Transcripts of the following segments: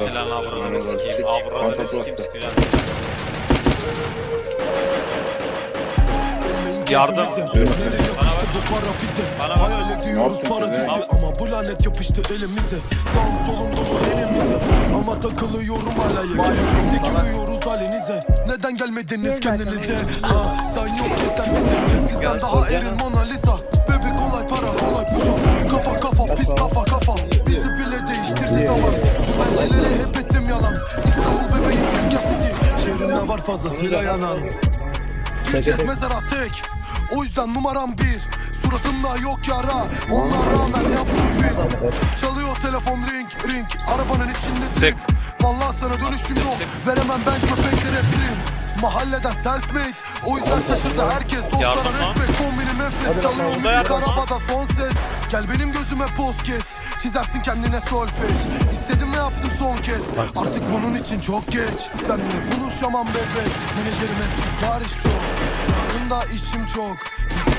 Selan avradını Aynen, sikeyim. Panta sikeyim sıkacağım. Yardım. Bana bak. Hayal ediyoruz yaptın paradisi? Ama bu lanet yapıştı elimize. Sağım solum dolu elimize. Ama takılıyorum hala yakın. Biz de gülüyoruz halinize. Neden gelmediniz kendinize? Ha sen yok ki sen bize Sizden daha erin Mona Lisa var fazlasıyla yanan. Gireceğiz mezara tek. O yüzden numaram bir. Suratımda yok yara. Ona rağmen yaptım film. Çalıyor telefon ring ring. Arabanın içinde Sık. trip Vallahi sana dönüşüm yok. Veremem ben köpeklere prim Mahalleden self made O yüzden şaşırdı herkes. Dostlara Yardım lan. respect Kombinim enfes Çalıyor Oldu müzik yardım lan. arabada son ses. Gel benim gözüme poz kes. Çizersin kendine solfej. Yaptım son kez. Artık bunun için çok geç. Seninle buluşamam bebek. Menajerime sipariş çok. Yarın da işim çok.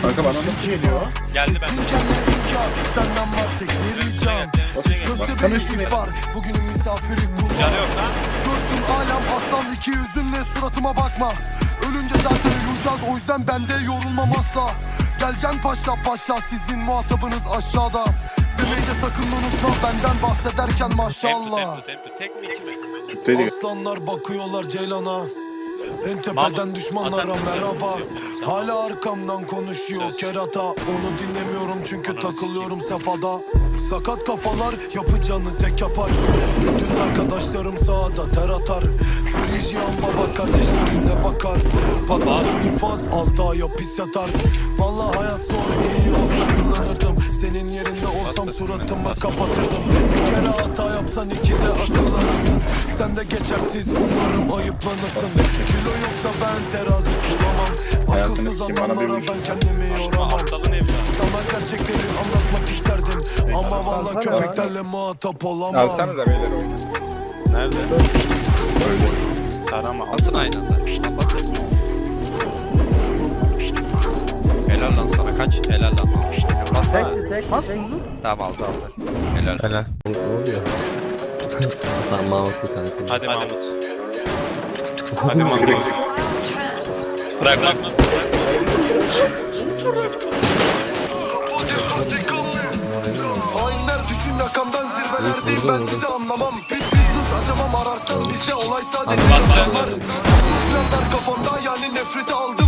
Kanka bana nasıl geliyor? Geldi ben. Kendine inkar. Senden var tek bir ricam. Baksana Köstebeği üstüne. ihbar Bugünün misafiri kullan Canı yok lan. Görsün alem aslan iki yüzünle suratıma bakma. Ölünce zaten uyuyacağız o yüzden ben de yorulmam asla. Gelcen paşa paşa sizin muhatabınız aşağıda De sakın unutma benden bahsederken maşallah. Aslanlar bakıyorlar Ceylana. En tepeden düşmanlara merhaba. Hala arkamdan konuşuyor kerata. Onu dinlemiyorum çünkü takılıyorum sefada Sakat kafalar yapacağını tek yapar. Bütün arkadaşlarım sağda ter atar. Frijyan baba kardeşlerine bakar. Patladı infaz altı ay hapis yatar. Vallahi hayat zor iyi olsa kullanırdım Senin yerinde olsam suratımı kapatırdım Bir kere hata yapsan iki de akıllanırsın Sen de geçersiz umarım ayıplanırsın Kilo yoksa ben terazi kuramam Akılsız bir ben kendimi yoramam. Sana gerçekleri anlatmak isterdim Ama valla köpeklerle muhatap olamam Alsanıza beyler oyunu. Nerede? Öyle. Tarama. Basın aynı anda. Helal lan sana kaç? Helal lan. Bassana. Bas. Tamam aldı aldı. Helal. Helal. Ne oluyor? Tamam Mahmut'u kanka. Hadi Mahmut. Hadi Mahmut. Fragman. Hainler düşün yakamdan zirvelerdeyim ben sizi anlamam Bit business acamam ararsan bizde olay sadece yalanlar Planlar kafamda yani nefreti aldım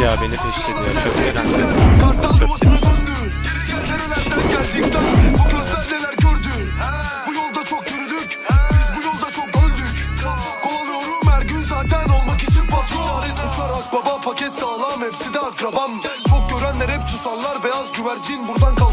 Ya beni peşledi ya. Çok önemli. Kartal yuvasına döndü. Nerelerden geldik lan Bu gözler neler gördü? Bu yolda çok yürüdük. Biz bu yolda çok öldük. Kovalıyorum her gün zaten olmak için patron. Ticaret baba paket sağlam Hepsi de akrabam. Çok görenler hep tusallar Beyaz güvercin buradan kalk